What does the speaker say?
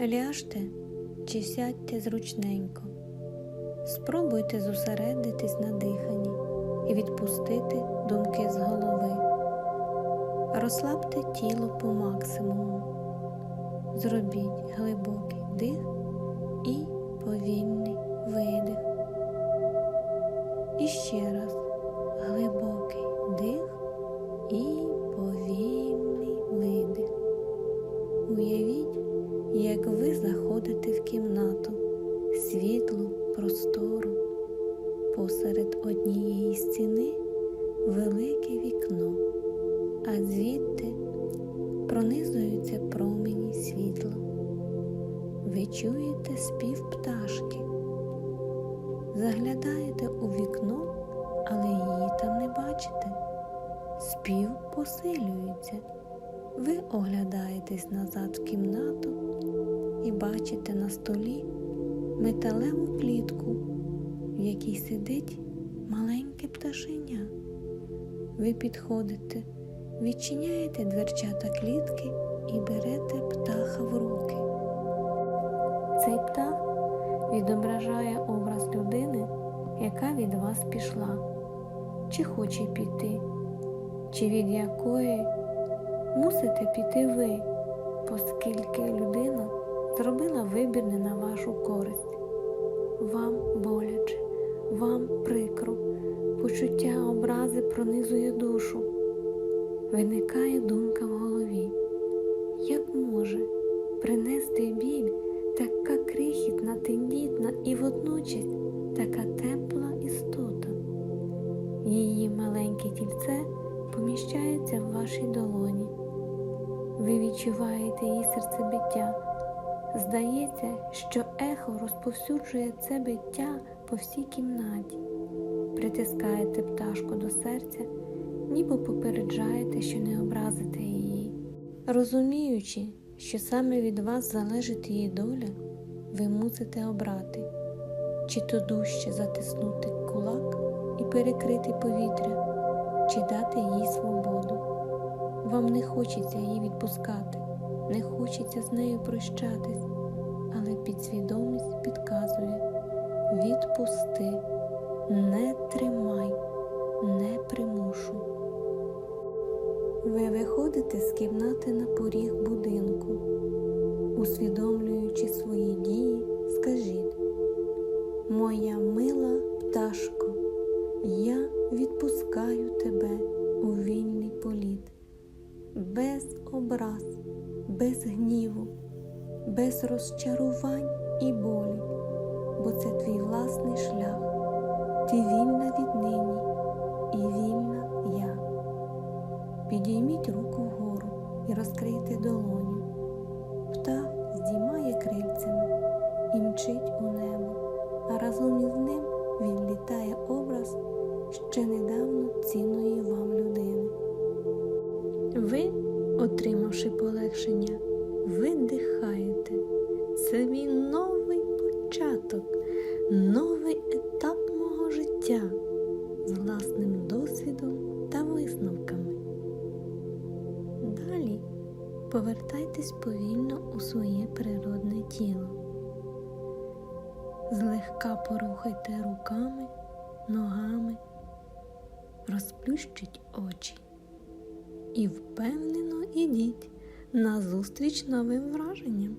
Ляжте чи сядьте зручненько. Спробуйте зосередитись на диханні і відпустити думки з голови. Розслабте тіло по максимуму. Зробіть глибокий дих і повільний видих. І ще раз як ви заходите в кімнату, світлу, простору, посеред однієї стіни велике вікно, а звідти пронизуються промені світла. Ви чуєте спів пташки, заглядаєте у вікно, але її там не бачите. Спів посилюється. Ви оглядаєтесь назад в кімнату і бачите на столі металеву клітку, в якій сидить маленьке пташеня. Ви підходите, відчиняєте дверчата клітки і берете птаха в руки. Цей птах відображає образ людини, яка від вас пішла, чи хоче піти, чи від якої мусите піти ви, оскільки людина зробила вибір не на вашу користь. Вам боляче, вам прикро, почуття образи пронизує душу. Виникає думка в голові, як може принести біль така крихітна, тендітна і водночас така тепла істота. Її маленьке тільце поміщається в вашій долоні. Ви відчуваєте її серцебиття. Здається, що ехо розповсюджує це биття по всій кімнаті. Притискаєте пташку до серця, ніби попереджаєте, що не образите її. Розуміючи, що саме від вас залежить її доля, ви мусите обрати, чи то дужче затиснути кулак і перекрити повітря, чи дати їй свободу. Вам не хочеться її відпускати, не хочеться з нею прощатись, але підсвідомість підказує. Відпусти, не тримай, не примушу. Ви виходите з кімнати на поріг будинку, усвідомлюючи свої дії, скажіть, моя мила пташко, я відпускаю тебе у вільний політ, без образ, без гніву, без розчарувань і болі, бо це твій власний шлях, ти вільна віднині і вільна я. Підійміть руку вгору і розкрийте долоню. Видихаєте. Це мій новий початок, новий етап мого життя з власним досвідом та висновками. Далі повертайтесь повільно у своє природне тіло. Злегка порухайте руками, ногами, розплющіть очі і впевнено ідіть на зустріч новим враженням.